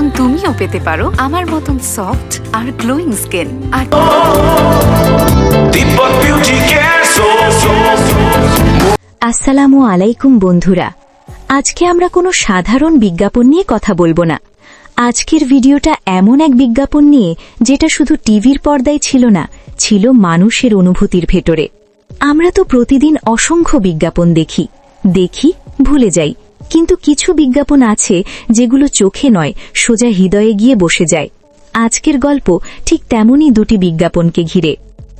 এখন তুমিও পেতে পারো আমার মতন সফট আর গ্লোয়িং স্কিন আর. আসসালামু আলাইকুম বন্ধুরা। আজকে আমরা কোনো সাধারণ বিজ্ঞাপন নিয়ে কথা বলব না। আজকের ভিডিওটা এমন এক বিজ্ঞাপন নিয়ে যেটা শুধু টিভির পর্দায় ছিল না ছিল মানুষের অনুভূতির ভেতরে। আমরা তো প্রতিদিন অসংখ্য বিজ্ঞাপন দেখি। দেখি ভুলে যাই। কিন্তু কিছু বিজ্ঞাপন আছে যেগুলো চোখে নয়, সোজা হৃদয়ে গিয়ে বসে যায়। আজকের গল্প ঠিক তেমনই দুটি বিজ্ঞাপনকে ঘিরে।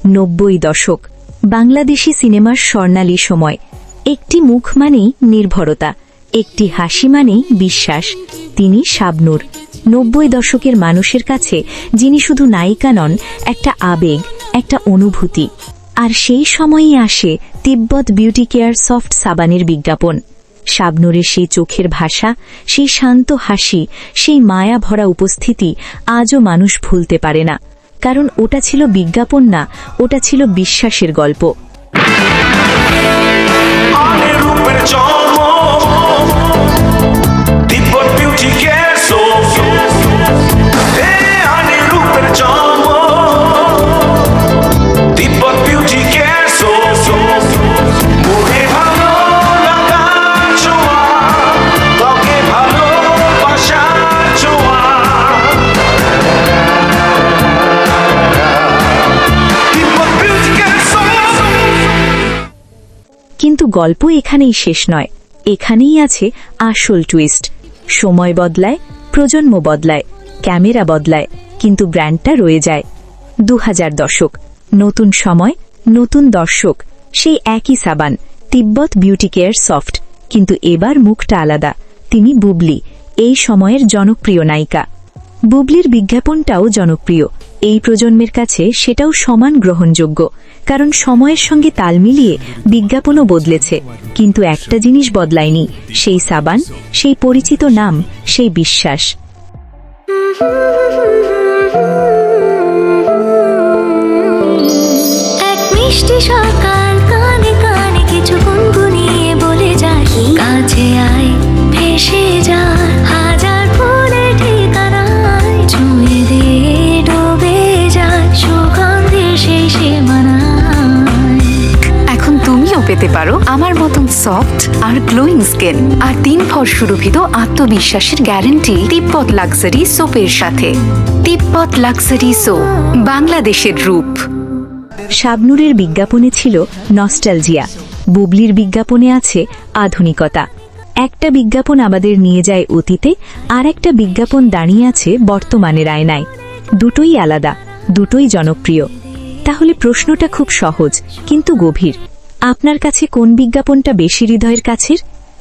নব্বই দশক, বাংলাদেশি সিনেমার স্বর্ণালী সময়। একটি মুখ মানেই নির্ভরতা, একটি হাসি মানেই বিশ্বাস। তিনি শাবনূর। নব্বই দশকের মানুষের কাছে যিনি শুধু নায়িকা নন, একটা আবেগ, একটা অনুভূতি। আর সেই সময়ই আসে তিব্বত বিউটি কেয়ার সফট সাবানের বিজ্ঞাপন। শাবনুরের সেই চোখের ভাষা, সেই শান্ত হাসি, সেই মায়া ভরা উপস্থিতি আজও মানুষ ভুলতে পারে না। কারণ ওটা ছিল বিজ্ঞাপন না, ওটা ছিল বিশ্বাসের গল্প। কিন্তু গল্প এখানেই শেষ নয়। এখানেই আছে আসল টুইস্ট সময় বদলায়, প্রজন্ম বদলায়, ক্যামেরা বদলায়, কিন্তু ব্র্যান্ডটা রয়ে যায়। দু হাজার দশক, নতুন সময়, নতুন দর্শক, সেই একই সাবান, তিব্বত বিউটি কেয়ার সফট কিন্তু এবার মুখটা আলাদা। তিনি বুবলি, এই সময়ের জনপ্রিয় নায়িকা। বুবলির বিজ্ঞাপনটাও জনপ্রিয়। এই প্রজন্মের কাছে সেটাও সমান গ্রহণযোগ্য, কারণ সময়ের সঙ্গে তাল মিলিয়ে বিজ্ঞাপনও বদলেছে। কিন্তু একটা জিনিস বদলায়নি, সেই সাবান, সেই পরিচিত নাম, সেই বিশ্বাস। মিষ্টি সকাল কানে কানে কিছু গুনগুনিয়ে বলে যায়, কাছে আয়। পারো আমার মতন সফট আর গ্লোয়িং স্কিন আর তিন ভর সুরভিত আত্মবিশ্বাসের গ্যারান্টি তিব্বত লাক্সারি সোপের সাথে। তিব্বত লাক্সারি সোপ বাংলাদেশের রূপ। শাবনুরের বিজ্ঞাপনে ছিল নস্টালজিয়া বুবলির বিজ্ঞাপনে আছে আধুনিকতা। একটা বিজ্ঞাপন আমাদের নিয়ে যায় অতীতে, আর একটা বিজ্ঞাপন দাঁড়িয়ে আছে বর্তমানের আয়নায়। দুটোই আলাদা, দুটোই জনপ্রিয়। তাহলে প্রশ্নটা খুব সহজ, কিন্তু গভীর। আপনার কাছে কোন বিজ্ঞাপনটা বেশি হৃদয়ের কাছের?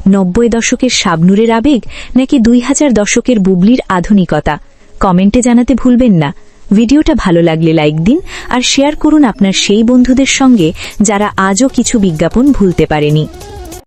নব্বই দশকের শাবনুরের আবেগ নাকি দুই হাজার দশকের বুবলির আধুনিকতা? কমেন্টে জানাতে ভুলবেন না। ভিডিওটা ভালো লাগলে লাইক দিন আর শেয়ার করুন আপনার সেই বন্ধুদের সঙ্গে যারা আজও কিছু বিজ্ঞাপন ভুলতে পারেনি।